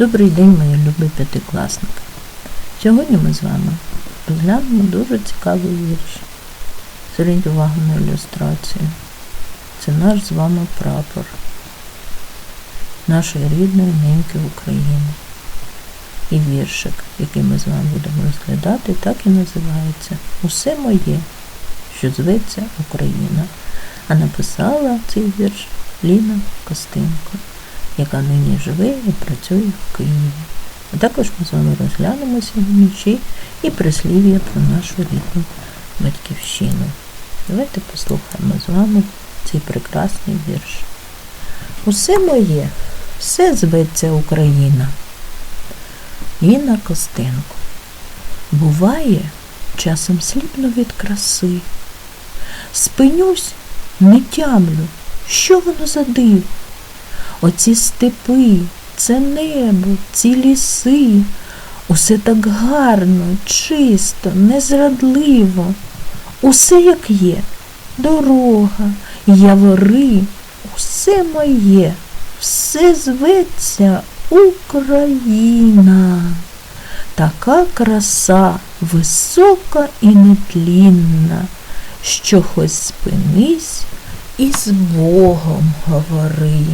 Добрий день, мої любі п'ятикласники. Сьогодні ми з вами розглянемо дуже цікавий вірш. Зверніть увагу на ілюстрацію. Це наш з вами прапор нашої рідної неньки України. І віршик, який ми з вами будемо розглядати, так і називається Усе моє, що зветься Україна. А написала цей вірш Ліна Костенко яка нині живе і працює в Києві. А також ми з вами розглянемо сьогодні ще і прислів'я про нашу рідну батьківщину. Давайте послухаємо з вами цей прекрасний вірш. Усе моє, все зветься Україна. Ліна Костенко. Буває, часом сліпно від краси. Спинюсь, не тямлю, що воно за диво. Оці степи, це небо, ці ліси. Усе так гарно, чисто, незрадливо. Усе як є, дорога, явори, усе моє, все зветься Україна. Така краса висока і нетлінна, що хоч спинись і з Богом говори.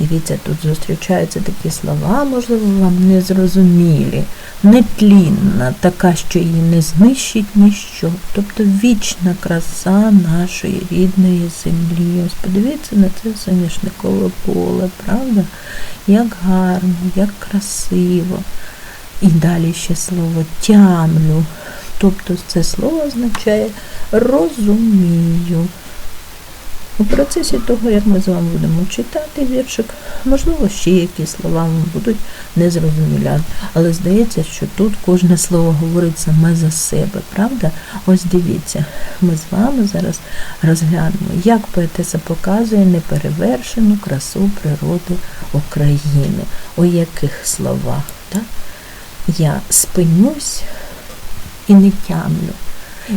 Дивіться, тут зустрічаються такі слова, можливо, вам незрозумілі. Нетлінна, така, що її не знищить ніщо. Тобто вічна краса нашої рідної землі. Ось подивіться на це соняшникове поле, правда? Як гарно, як красиво. І далі ще слово тямлю. Тобто це слово означає розумію. У процесі того, як ми з вами будемо читати віршик, можливо, ще якісь слова вам будуть незрозумілі. Але здається, що тут кожне слово говорить саме за себе, правда? Ось дивіться, ми з вами зараз розглянемо, як поетеса показує неперевершену красу природи України. У яких словах? Так? Я спинюсь і не тямлю.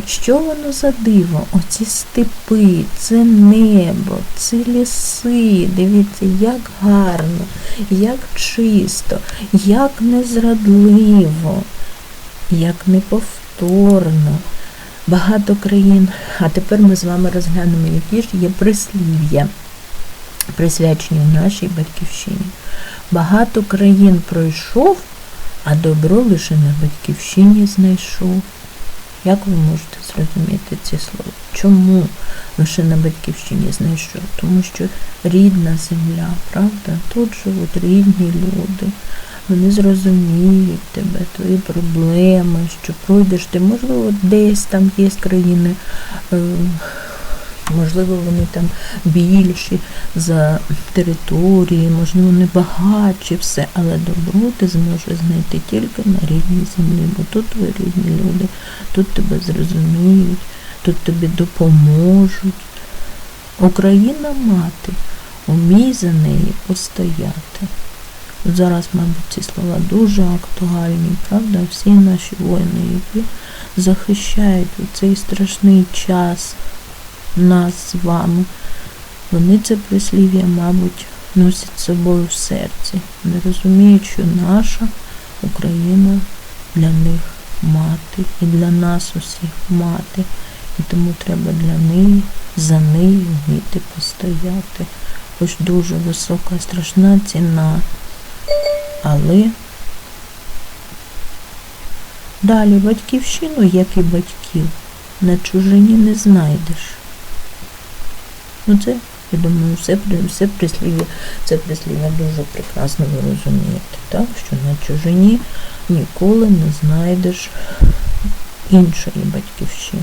Що воно за диво? Оці степи, це небо, це ліси. Дивіться, як гарно, як чисто, як незрадливо, як неповторно. Багато країн. А тепер ми з вами розглянемо, які ж є прислів'я, присвячені нашій батьківщині. Багато країн пройшов, а добро лише на батьківщині знайшов. Як ви можете зрозуміти ці слова? Чому лише на батьківщині знайшов? Тому що рідна земля, правда? Тут живуть рідні люди. Вони зрозуміють тебе, твої проблеми, що пройдеш ти, можливо, десь там є країни. Можливо, вони там більші за території, можливо, не багатші все, але добро ти зможеш знайти тільки на рідній землі, бо тут твої рідні люди, тут тебе зрозуміють, тут тобі допоможуть. Україна мати, умій за неї постояти. Зараз, мабуть, ці слова дуже актуальні, правда? Всі наші воїни, які захищають у цей страшний час нас з вами. Вони це прислів'я, мабуть, носять з собою в серці. Не розуміють, що наша Україна для них мати і для нас усіх мати. І тому треба для неї, за неї вміти постояти. Хоч дуже висока, страшна ціна. Але далі батьківщину, як і батьків, на чужині не знайдеш. Ну це, я думаю, все все прислів'я, це прислів'я дуже прекрасно ви розумієте, так? що на чужині ніколи не знайдеш іншої батьківщини.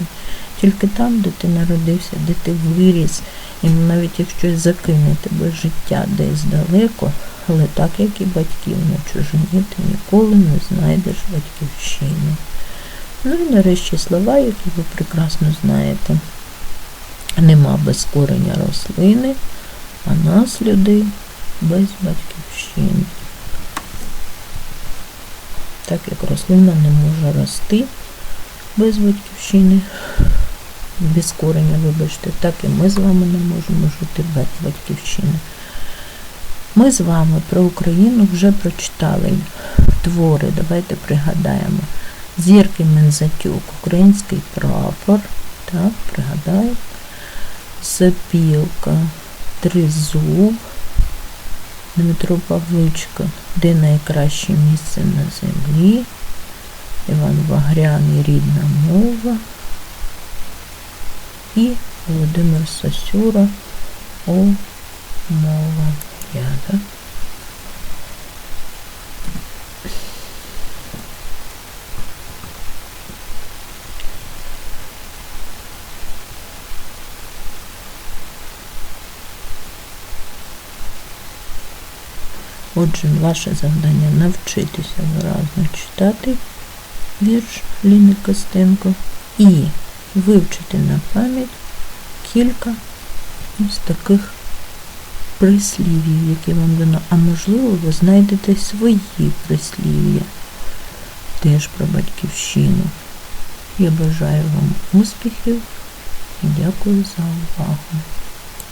Тільки там, де ти народився, де ти виріс, і навіть якщо закине тебе життя десь далеко, але так як і батьків на чужині, ти ніколи не знайдеш батьківщини. Ну і нарешті слова, які ви прекрасно знаєте. Нема без кореня рослини, а нас, людей, без батьківщини. Так як рослина не може рости без батьківщини, без кореня, вибачте, так і ми з вами не можемо жити без батьківщини. Ми з вами про Україну вже прочитали твори. Давайте пригадаємо. Зірки Мензатюк, український прапор. Так, пригадаю. Запілка, Тризуб, Дмитро Павличко, де найкраще місце на землі. Іван Вагряний рідна мова і Володимир Сосюра О мова моя. Отже, ваше завдання навчитися виразно читати вірш Ліни Костенко і вивчити на пам'ять кілька ось таких прислів'їв, які вам дано. А можливо, ви знайдете свої прислів'я теж про батьківщину. Я бажаю вам успіхів і дякую за увагу.